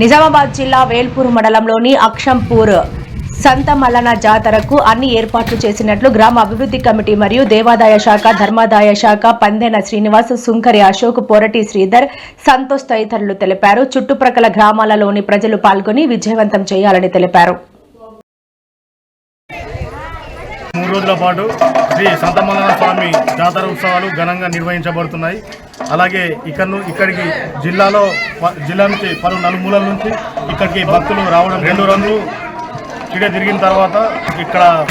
నిజామాబాద్ జిల్లా వేల్పూర్ మండలంలోని అక్షంపూర్ సంత మల్లన జాతరకు అన్ని ఏర్పాట్లు చేసినట్లు గ్రామ అభివృద్ధి కమిటీ మరియు దేవాదాయ శాఖ ధర్మాదాయ శాఖ పందెన శ్రీనివాస్ సుంకరి అశోక్ పొరటి శ్రీధర్ సంతోష్ తదితరులు తెలిపారు. చుట్టుప్రక్కల గ్రామాలలోని ప్రజలు పాల్గొని విజయవంతం చేయాలని తెలిపారు మూడు రోజుల పాటు శ్రీ సంతమల్లన స్వామి జాతర ఉత్సవాలు ఘనంగా నిర్వహించబడుతున్నాయి. అలాగే ఇక్కడ ఇక్కడికి జిల్లాలో ప- జిల్లా నుంచి పలు నలుమూలల నుంచి ఇక్కడికి భక్తులు రావడం రెండు రోజులు. ఇక్కడ తిరిగిన తర్వాత ఇక్కడ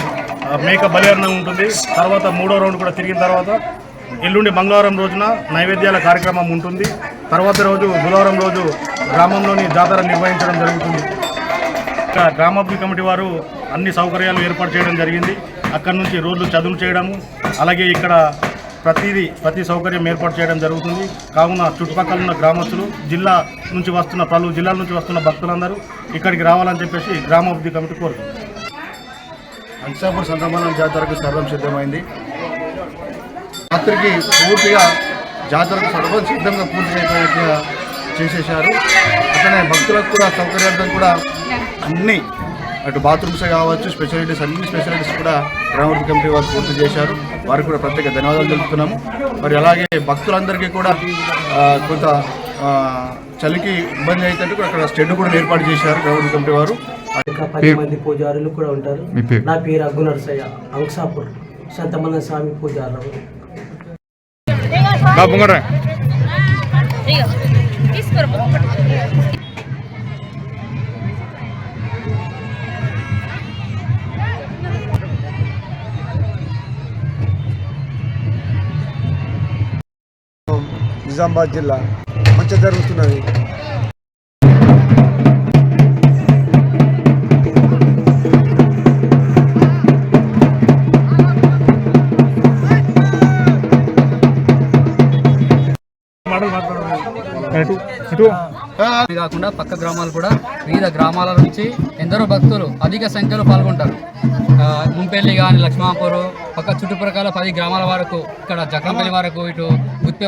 మేక బలిహరణం ఉంటుంది. తర్వాత మూడో రౌండ్ కూడా తిరిగిన తర్వాత ఎల్లుండి మంగళవారం రోజున నైవేద్యాల కార్యక్రమం ఉంటుంది. తర్వాత రోజు బుధవారం రోజు గ్రామంలోని జాతర నిర్వహించడం జరుగుతుంది. గ్రామాభివృద్ధి కమిటీ వారు అన్ని సౌకర్యాలు ఏర్పాటు చేయడం జరిగింది. అక్కడ నుంచి రోడ్లు చదువు చేయడము అలాగే ఇక్కడ ప్రతిదీ ప్రతి సౌకర్యం ఏర్పాటు చేయడం జరుగుతుంది. కావున చుట్టుపక్కల ఉన్న గ్రామస్తులు జిల్లా నుంచి వస్తున్న పలు జిల్లాల నుంచి వస్తున్న భక్తులందరూ ఇక్కడికి రావాలని చెప్పేసి గ్రామాభివృద్ధి కమిటీ కోరుతుంది. అంశాపూర్ సంతమానం జాతరకు సర్వం సిద్ధమైంది. రాత్రికి పూర్తిగా జాతరకు సర్వం సిద్ధంగా పూర్తి అయిపోయినట్టుగా చేసేసారు. అట్లనే భక్తులకు కూడా సౌకర్యార్థం కూడా అన్నీ అటు బాత్రూమ్స్ కావచ్చు స్పెషాలిటీస్ అన్ని స్పెషాలిటీస్ కూడా గ్రామాభివృద్ధి కమిటీ వారు పూర్తి చేశారు. వారికి కూడా ప్రత్యేక ధన్యవాదాలు తెలుపుతున్నాము. మరి అలాగే భక్తులందరికీ కూడా కొంత చలికి ఇబ్బంది అయితే కూడా అక్కడ స్టెడ్ కూడా ఏర్పాటు చేశారు గ్రామాభివృద్ధి కమిటీ వారు. పది మంది పూజారులు కూడా ఉంటారు. నా పేరు అగ్గు నరసయ్య అంశాపూర్ సంతమల్ల స్వామి పూజారు నిజామాబాద్ జిల్లా. మంచి జరుగుతున్నది. కాకుండా పక్క గ్రామాలు కూడా వివిధ గ్రామాల నుంచి ఎందరో భక్తులు అధిక సంఖ్యలో పాల్గొంటారు. ముంపెల్లి కానీ లక్ష్మాపూర్ పక్క చుట్టుప్రక్కల పది గ్రామాల వరకు ఇక్కడ జక్రంపల్లి వరకు ఇటు గుత్పే